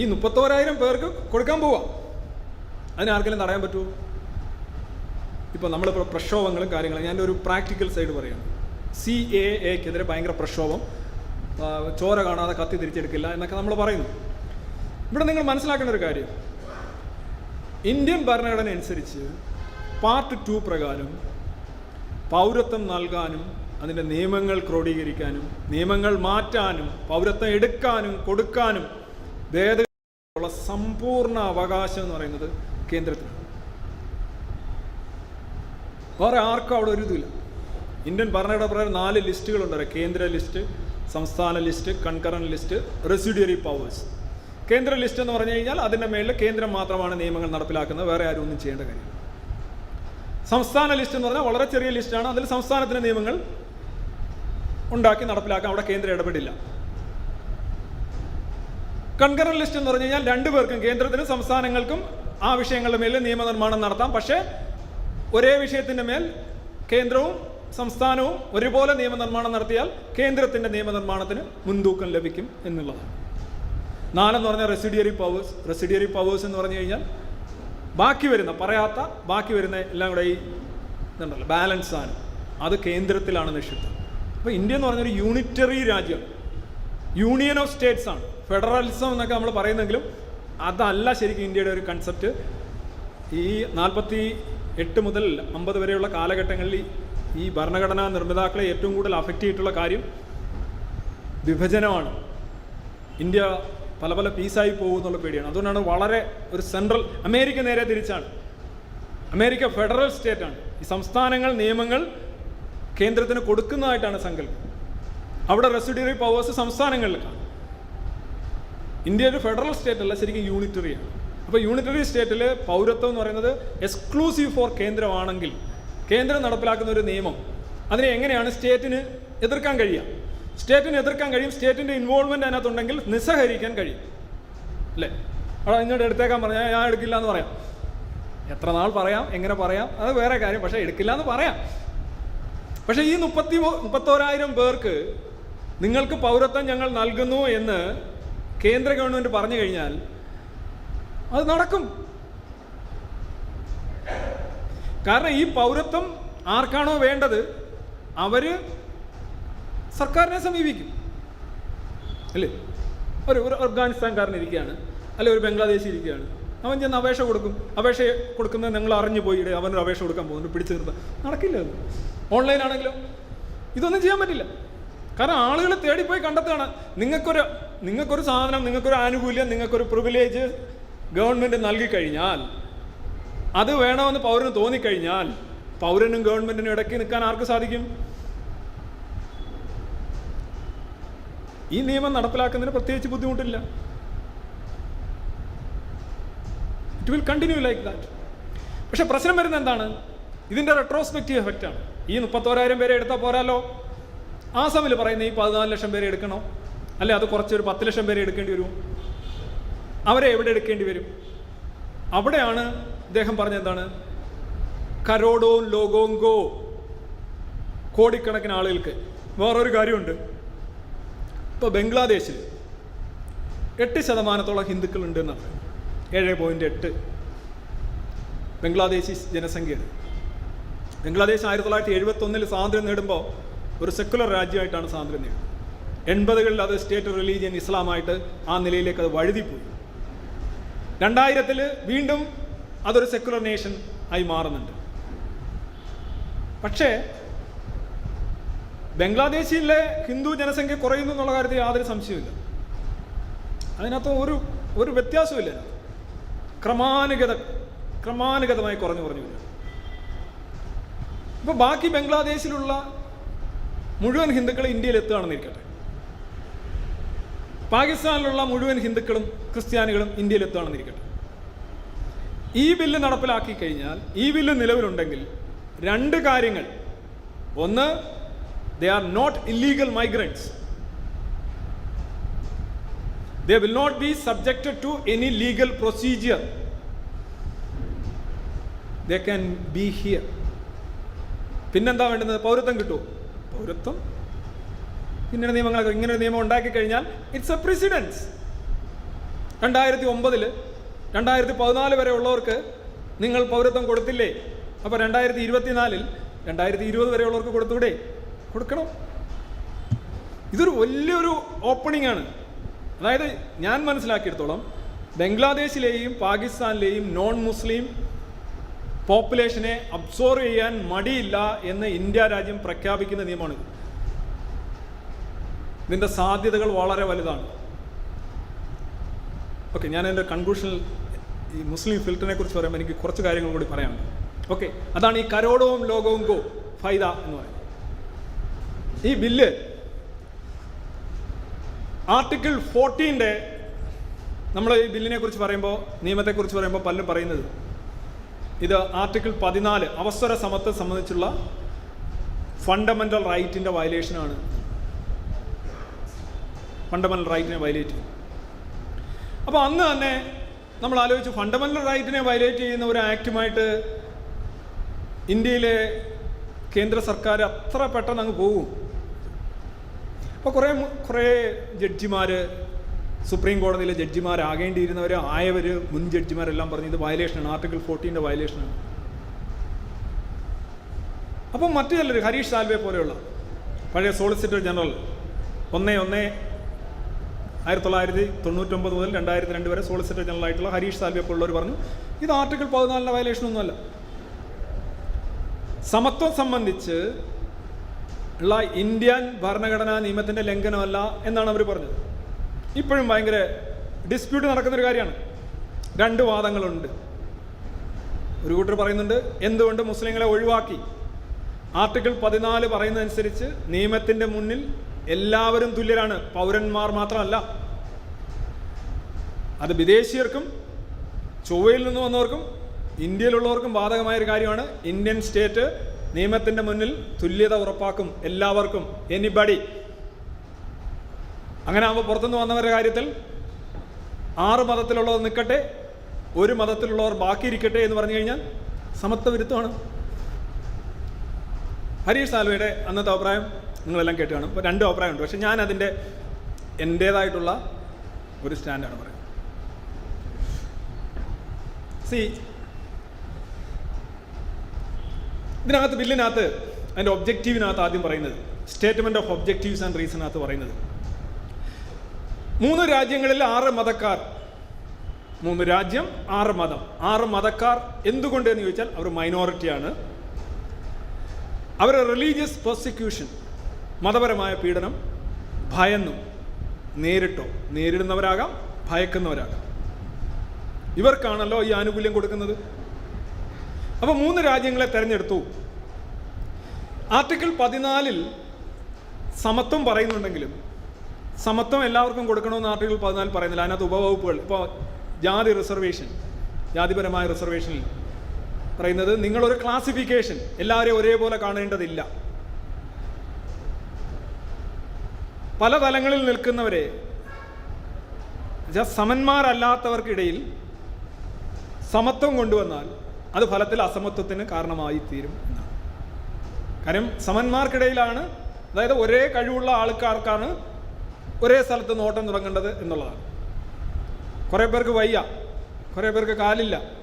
ഈ മുപ്പത്തോരായിരം പേർക്ക് കൊടുക്കാൻ പോവാം. അതിനാർക്കെല്ലാം തടയാൻ പറ്റുമോ ഇപ്പോൾ നമ്മളിപ്പോൾ പ്രക്ഷോഭങ്ങളും കാര്യങ്ങളും ഞാൻ ഒരു പ്രാക്ടിക്കൽ സൈഡ് പറയാണ് സി എ എക്കെതിരെ ഭയങ്കര പ്രക്ഷോഭം. ചോര കാണാതെ കത്തി തിരിച്ചെടുക്കില്ല എന്നൊക്കെ നമ്മൾ പറയുന്നു. ഇവിടെ നിങ്ങൾ മനസ്സിലാക്കേണ്ട ഒരു കാര്യം. ഇന്ത്യൻ ഭരണഘടന അനുസരിച്ച് പാർട്ട് ടു പ്രകാരം പൗരത്വം നൽകാനും അതിന്റെ നിയമങ്ങൾ ക്രോഡീകരിക്കാനും നിയമങ്ങൾ മാറ്റാനും പൗരത്വം എടുക്കാനും കൊടുക്കാനും ഭേദഗതിയുള്ള സമ്പൂർണ അവകാശം എന്ന് പറയുന്നത് കേന്ദ്രത്തിനാണ്. വേറെ ആർക്കും അവിടെ ഒരു ഇന്ത്യൻ ഭരണഘടന പ്രകാരം നാല് ലിസ്റ്റുകളുണ്ട് കേന്ദ്ര ലിസ്റ്റ് സംസ്ഥാന list concurrent list residuary powers. കേന്ദ്ര ലിസ്റ്റ് എന്ന് പറഞ്ഞു കഴിഞ്ഞാൽ അതിന്റെ മേളിൽ കേന്ദ്രം മാത്രമാണ് നിയമങ്ങൾ നടപ്പിലാക്കുന്നത് വേറെ ആരും ഒന്നും ചെയ്യേണ്ട കാര്യം സംസ്ഥാന ലിസ്റ്റ് എന്ന് പറഞ്ഞാൽ വളരെ ചെറിയ ലിസ്റ്റാണ്. അതിൽ സംസ്ഥാനത്തിന്റെ നിയമങ്ങൾ ഉണ്ടാക്കി നടപ്പിലാക്കാൻ അവിടെ കേന്ദ്രം ഇടപെടില്ല. കൺകറന്റ് ലിസ്റ്റ് എന്ന് പറഞ്ഞു കഴിഞ്ഞാൽ രണ്ടുപേർക്കും കേന്ദ്രത്തിനും സംസ്ഥാനങ്ങൾക്കും ആ വിഷയങ്ങളുടെ മേൽ നിയമനിർമ്മാണം നടത്താം. പക്ഷേ ഒരേ വിഷയത്തിന്റെ മേൽ കേന്ദ്രവും സംസ്ഥാനവും ഒരുപോലെ നിയമനിർമ്മാണം നടത്തിയാൽ കേന്ദ്രത്തിന്റെ നിയമനിർമ്മാണത്തിന് മുൻതൂക്കം ലഭിക്കും എന്നുള്ളതാണ്. നാലെന്ന് പറഞ്ഞാൽ റെസിഡിയറി പവേഴ്സ് റെസിഡിയറി പവേഴ്സ് എന്ന് പറഞ്ഞു കഴിഞ്ഞാൽ ബാക്കി വരുന്ന പറയാത്ത ബാക്കി വരുന്ന എല്ലാം കൂടെ ഈ ഇതുണ്ടല്ലോ ബാലൻസ് ആണ്. അത് കേന്ദ്രത്തിലാണ് നിക്ഷിപ്തം. അപ്പോൾ ഇന്ത്യ എന്ന് പറഞ്ഞൊരു യൂണിറ്ററി രാജ്യമാണ് യൂണിയൻ ഓഫ് സ്റ്റേറ്റ്സ് ആണ്. ഫെഡറലിസം എന്നൊക്കെ നമ്മൾ പറയുന്നെങ്കിലും അതല്ല ശരിക്കും ഇന്ത്യയുടെ ഒരു കൺസെപ്റ്റ് ഈ നാൽപ്പത്തി എട്ട് മുതൽ അമ്പത് വരെയുള്ള കാലഘട്ടങ്ങളിൽ ഈ- ഭരണഘടനാ നിർമ്മിതാക്കളെ ഏറ്റവും കൂടുതൽ അഫക്റ്റ് ചെയ്തിട്ടുള്ള കാര്യം വിഭജനമാണ്. ഇന്ത്യ പല പല പീസായി പോകും എന്നുള്ള പേടിയാണ്. അതുകൊണ്ടാണ് വളരെ ഒരു സെൻട്രൽ അമേരിക്ക നേരെ തിരിച്ചാണ്. അമേരിക്ക ഫെഡറൽ സ്റ്റേറ്റ് ആണ്. ഈ സംസ്ഥാനങ്ങൾ നിയമങ്ങൾ കേന്ദ്രത്തിന് കൊടുക്കുന്നതായിട്ടാണ് സങ്കല്പം. അവിടെ റെസിഡ്യൂറി പവേഴ്സ് സംസ്ഥാനങ്ങളിലാണ് ഇന്ത്യ ഒരു ഫെഡറൽ സ്റ്റേറ്റ് അല്ല ശരിക്കും യൂണിറ്ററിയാണ് അപ്പോൾ യൂണിറ്ററി സ്റ്റേറ്റിൽ പൗരത്വം എന്ന് പറയുന്നത് എക്സ്ക്ലൂസീവ് ഫോർ കേന്ദ്രമാണെങ്കിൽ കേന്ദ്രം നടപ്പിലാക്കുന്ന ഒരു നിയമം. അതിനെ എങ്ങനെയാണ് സ്റ്റേറ്റിന് എതിർക്കാൻ കഴിയുക? സ്റ്റേറ്റിന് എതിർക്കാൻ കഴിയും സ്റ്റേറ്റിന്റെ ഇൻവോൾവ്മെന്റ് അതിനകത്തുണ്ടെങ്കിൽ നിസ്സഹരിക്കാൻ കഴിയും. അല്ലേ? അവിടെ ഇങ്ങോട്ട് എടുത്തേക്കാൻ പറഞ്ഞാൽ ഞാൻ എടുക്കില്ല എന്ന് പറയാം. എത്ര നാൾ പറയാം എങ്ങനെ പറയാം അത് വേറെ കാര്യം. പക്ഷേ എടുക്കില്ല എന്ന് പറയാം. പക്ഷേ ഈ മുപ്പത്തി മുപ്പത്തോരായിരം പേർക്ക് നിങ്ങൾക്ക് പൗരത്വം ഞങ്ങൾ നൽകുന്നു എന്ന് കേന്ദ്ര ഗവൺമെന്റ് പറഞ്ഞു കഴിഞ്ഞാൽ അത് നടക്കും. കാരണം ഈ പൗരത്വം ആർക്കാണോ വേണ്ടത് അവർ സർക്കാരിനെ സമീപിക്കും. അല്ലേ? ഒരു ഒരു അഫ്ഗാനിസ്ഥാൻകാരൻ ഇരിക്കുകയാണ് അല്ലെ ഒരു ബംഗ്ലാദേശി ഇരിക്കുകയാണ്. അവൻ ചെന്ന് അപേക്ഷ കൊടുക്കും. അപേക്ഷ കൊടുക്കുന്നത് നിങ്ങൾ അറിഞ്ഞു പോയി അവനൊരു അപേക്ഷ കൊടുക്കാൻ പോകുന്നു പിടിച്ചു നിർത്താം നടക്കില്ല ഓൺലൈൻ ആണെങ്കിലും ഇതൊന്നും ചെയ്യാൻ പറ്റില്ല. കാരണം ആളുകൾ തേടിപ്പോയി കണ്ടെത്തുകയാണ്. നിങ്ങൾക്കൊരു നിങ്ങൾക്കൊരു സാധനം നിങ്ങൾക്കൊരു ആനുകൂല്യം നിങ്ങൾക്കൊരു പ്രിവിലേജ് ഗവൺമെന്റ് നൽകി കഴിഞ്ഞാൽ അത് വേണമെന്ന് പൗരന് തോന്നിക്കഴിഞ്ഞാൽ പൗരനും ഗവൺമെന്റിനും ഇടയ്ക്ക് നിൽക്കാൻ ആർക്ക് സാധിക്കും? ഈ നിയമം നടപ്പിലാക്കുന്നതിന് പ്രത്യേകിച്ച് ബുദ്ധിമുട്ടില്ല. It will continue like that പക്ഷെ പ്രശ്നം വരുന്നത് എന്താണ്? ഇതിന്റെ റെട്രോസ്പെക്റ്റീവ് എഫക്റ്റാണ് ഈ മുപ്പത്തോരായിരം പേരെ എടുത്താൽ പോരാലോ? ആസാമിൽ പറയുന്ന ഈ പതിനാല് ലക്ഷം പേരെ എടുക്കണോ? അല്ലെ അത് കുറച്ചൊരു പത്ത് ലക്ഷം പേരെ എടുക്കേണ്ടി വരുമോ അവരെ എവിടെ എടുക്കേണ്ടി വരും? അവിടെയാണ് അദ്ദേഹം പറഞ്ഞ എന്താണ്? കരോഡോ ലോകോങ്കോ കോടിക്കണക്കിന് ആളുകൾക്ക്. വേറൊരു കാര്യമുണ്ട്. ഇപ്പോൾ ബംഗ്ലാദേശിൽ എട്ട് ശതമാനത്തോളം ഹിന്ദുക്കളുണ്ട് എന്നാണ് ഏഴ് പോയിന്റ് എട്ട്. ബംഗ്ലാദേശി ജനസംഖ്യ ബംഗ്ലാദേശ് ആയിരത്തി തൊള്ളായിരത്തി എഴുപത്തൊന്നിൽ സ്വാതന്ത്ര്യം നേടുമ്പോൾ ഒരു സെക്കുലർ രാജ്യമായിട്ടാണ് സ്വാതന്ത്ര്യം നേടുന്നത് എൺപതുകളിൽ അത് സ്റ്റേറ്റ് റിലീജിയൻ ഇസ്ലാമായിട്ട് ആ നിലയിലേക്ക് അത് വഴുതിപ്പോയി. രണ്ടായിരത്തിൽ വീണ്ടും അതൊരു സെക്കുലർ നേഷൻ ആയി മാറുന്നുണ്ട്. പക്ഷേ ബംഗ്ലാദേശിലെ ഹിന്ദു ജനസംഖ്യ കുറയുന്നു എന്നുള്ള കാര്യത്തിൽ യാതൊരു സംശയമില്ല അതിനകത്ത് ഒരു ഒരു വ്യത്യാസമില്ല ക്രമാനുഗത ക്രമാനുഗതമായി കുറഞ്ഞു കുറഞ്ഞു വരിക ഇപ്പോൾ ബാക്കി ബംഗ്ലാദേശിലുള്ള മുഴുവൻ ഹിന്ദുക്കൾ ഇന്ത്യയിൽ എത്തുകയാണെന്നിരിക്കട്ടെ പാകിസ്ഥാനിലുള്ള മുഴുവൻ ഹിന്ദുക്കളും ക്രിസ്ത്യാനികളും ഇന്ത്യയിൽ എത്തുകയാണെന്നിരിക്കട്ടെ ഈ ബില്ല് നടപ്പിലാക്കി കഴിഞ്ഞാൽ ഈ ബില്ല് നിലവിലുണ്ടെങ്കിൽ രണ്ട് കാര്യങ്ങൾ. ഒന്ന് they are not illegal migrants they will not be subjected to any legal procedure they can be here പിന്നെന്താ വേണ്ടുന്നത്? പൗരത്വം കിട്ടുമോ? പൗരത്വം? ഇങ്ങനെ നിയമങ്ങൾ ഇങ്ങനെ നിയമം ഉണ്ടാക്കി കഴിഞ്ഞാൽ ഇറ്റ്സ് എ പ്രസിഡൻസ് രണ്ടായിരത്തി ഒമ്പതിൽ രണ്ടായിരത്തി പതിനാല് വരെ ഉള്ളവർക്ക് നിങ്ങൾ പൗരത്വം കൊടുത്തില്ലേ? അപ്പോൾ രണ്ടായിരത്തി ഇരുപത്തിനാലിൽ രണ്ടായിരത്തി ഇരുപത് വരെ ഉള്ളവർക്ക് കൊടുത്തൂടെ? കൊടുക്കണം. ഇതൊരു വലിയൊരു ഓപ്പണിംഗ് ആണ്. അതായത് ഞാൻ മനസ്സിലാക്കിയെടുത്തോളം ബംഗ്ലാദേശിലെയും പാകിസ്ഥാനിലെയും നോൺ മുസ്ലിം പോപ്പുലേഷനെ അബ്സോർവ് ചെയ്യാൻ മടിയില്ല എന്ന് ഇന്ത്യ രാജ്യം പ്രഖ്യാപിക്കുന്ന നിയമമാണ് ഇതിന്റെ സാധ്യതകൾ വളരെ വലുതാണ്. ഓക്കെ ഞാൻ എന്റെ കൺക്ലൂഷൻ ഈ മുസ്ലിം ഫിൽറ്ററിനെ കുറിച്ച് പറയുമ്പോൾ എനിക്ക് കുറച്ച് കാര്യങ്ങൾ കൂടി പറയാനുണ്ട്. ഓക്കെ അതാണ് ഈ കരോടവും ലോകവും ഗോ ഫൈദ എന്ന് പറയുന്നത്. ഈ ബില്ല് ആർട്ടിക്കിൾ ഫോർട്ടീന്റെ നമ്മൾ ഈ ബില്ലിനെ കുറിച്ച് പറയുമ്പോൾ നിയമത്തെക്കുറിച്ച് പറയുമ്പോൾ പലരും പറയുന്നത് ഇത് ആർട്ടിക്കിൾ പതിനാല് അവസര സമത്വം സംബന്ധിച്ചുള്ള ഫണ്ടമെന്റൽ റൈറ്റിന്റെ വയലേഷനാണ്. ഫണ്ടമെന്റൽ റൈറ്റിനെ വയലേറ്റ് ചെയ്യും അപ്പോൾ അന്ന് തന്നെ നമ്മൾ ആലോചിച്ചു ഫണ്ടമെന്റൽ റൈറ്റിനെ വയലേറ്റ് ചെയ്യുന്ന ഒരു ആക്റ്റുമായിട്ട് ഇന്ത്യയിലെ കേന്ദ്ര സർക്കാർ അത്ര പെട്ടെന്ന് അങ്ങ് പോകും അപ്പോൾ കുറേ കുറേ ജഡ്ജിമാർ സുപ്രീം കോടതിയിലെ ജഡ്ജിമാരാകേണ്ടിയിരുന്നവർ ആയവർ മുൻ ജഡ്ജിമാരെല്ലാം പറഞ്ഞു ഇത് വയലേഷനാണ് ആർട്ടിക്കിൾ ഫോർട്ടീന്റെ വയലേഷനാണ് അപ്പം മറ്റു ചിലർ ഹരീഷ് സാൽവെ പോലെയുള്ള പഴയ സോളിസിറ്റർ ജനറൽ ഒന്ന് ഒന്ന് ആയിരത്തി തൊള്ളായിരത്തി തൊണ്ണൂറ്റൊമ്പത് മുതൽ രണ്ടായിരത്തി രണ്ട് വരെ സോളിസിറ്റർ ജനറൽ ആയിട്ടുള്ള ഹരീഷ് സാൽവെ പോലുള്ളവർ പറഞ്ഞു ഇത് ആർട്ടിക്കിൾ പതിനാലിന്റെ വയലേഷൻ ഒന്നുമല്ല സമത്വം സംബന്ധിച്ച് ഉള്ള ഇന്ത്യൻ ഭരണഘടനാ നിയമത്തിന്റെ ലംഘനമല്ല എന്നാണ് അവർ പറഞ്ഞത്. ഇപ്പോഴും ഭയങ്കര ഡിസ്പ്യൂട്ട് നടക്കുന്നൊരു കാര്യമാണ്. രണ്ട് വാദങ്ങളുണ്ട്. ഒരു കൂട്ടർ പറയുന്നുണ്ട് എന്തുകൊണ്ട് മുസ്ലിങ്ങളെ ഒഴിവാക്കി? ആർട്ടിക്കിൾ പതിനാല് പറയുന്നതനുസരിച്ച് നിയമത്തിന്റെ മുന്നിൽ എല്ലാവരും തുല്യരാണ്. പൗരന്മാർ മാത്രമല്ല. അത് വിദേശീയർക്കും ചൊവ്വയിൽ നിന്ന് വന്നവർക്കും ഇന്ത്യയിലുള്ളവർക്കും ബാധകമായ ഒരു കാര്യമാണ്. ഇന്ത്യൻ സ്റ്റേറ്റ് നിയമത്തിന്റെ മുന്നിൽ തുല്യത ഉറപ്പാക്കും എല്ലാവർക്കും. എനിബഡി അങ്ങനെ ആകുമ്പോൾ പുറത്തുനിന്ന് വന്നവരുടെ കാര്യത്തിൽ ആറ് മതത്തിലുള്ളവർ നിൽക്കട്ടെ ഒരു മതത്തിലുള്ളവർ ബാക്കിയിരിക്കട്ടെ എന്ന് പറഞ്ഞു കഴിഞ്ഞാൽ സമത്വ വിരുദ്ധമാണ് ഹരീഷ് സാൽവയുടെ അന്നത്തെ അഭിപ്രായം നിങ്ങളെല്ലാം കേട്ട് കാണും. ഇപ്പോൾ രണ്ട് അഭിപ്രായമുണ്ട് പക്ഷെ ഞാൻ അതിന്റെ എന്റേതായിട്ടുള്ള ഒരു സ്റ്റാൻഡാണ് പറയുന്നത്. സി ഇതിനകത്ത് ബില്ലിനകത്ത് അതിന്റെ ഒബ്ജക്റ്റീവിനകത്ത് ആദ്യം പറയുന്നത് സ്റ്റേറ്റ്മെന്റ് ഓഫ് ഒബ്ജക്റ്റീവ്സ് ആൻഡ് റീസണകത്ത് പറയുന്നത് മൂന്ന് രാജ്യങ്ങളിൽ ആറ് മതക്കാർ. മൂന്ന് രാജ്യം ആറ് മതം. ആറ് മതക്കാർ എന്തുകൊണ്ട് എന്ന് ചോദിച്ചാൽ അവർ മൈനോറിറ്റിയാണ്. അവർ റിലീജിയസ് പ്രോസിക്യൂഷൻ മതപരമായ പീഡനം ഭയന്നു നേരിട്ടോ നേരിടുന്നവരാകാം ഭയക്കുന്നവരാകാം. ഇവർക്കാണല്ലോ ഈ ആനുകൂല്യം കൊടുക്കുന്നത്. അപ്പോൾ മൂന്ന് രാജ്യങ്ങളെ തിരഞ്ഞെടുത്തു. ആർട്ടിക്കിൾ പതിനാലിൽ സമത്വം പറയുന്നുണ്ടെങ്കിലും സമത്വം എല്ലാവർക്കും കൊടുക്കണമെന്ന് ആർട്ടിക്കിൾ പതിനാല് പറയുന്നില്ല. അതിനകത്ത് ഉപവകുപ്പുകൾ. ഇപ്പോൾ ജാതി റിസർവേഷൻ ജാതിപരമായ റിസർവേഷനിൽ പറയുന്നത് നിങ്ങളൊരു ക്ലാസിഫിക്കേഷൻ എല്ലാവരെയും ഒരേപോലെ കാണേണ്ടതില്ല. പല തലങ്ങളിൽ നിൽക്കുന്നവരെ സമന്മാരല്ലാത്തവർക്കിടയിൽ സമത്വം കൊണ്ടുവന്നാൽ അത് ഫലത്തിൽ അസമത്വത്തിന് കാരണമായി തീരും എന്നാണ്. കാര്യം സമന്മാർക്കിടയിലാണ് അതായത് ഒരേ കഴിവുള്ള ആൾക്കാർക്കാണ് ഒരേ സ്ഥലത്ത് നിന്ന് ഓട്ടം തുടങ്ങേണ്ടത് എന്നുള്ളതാണ്. കുറേ പേർക്ക് വയ്യ കുറേ പേർക്ക് കാലില്ല.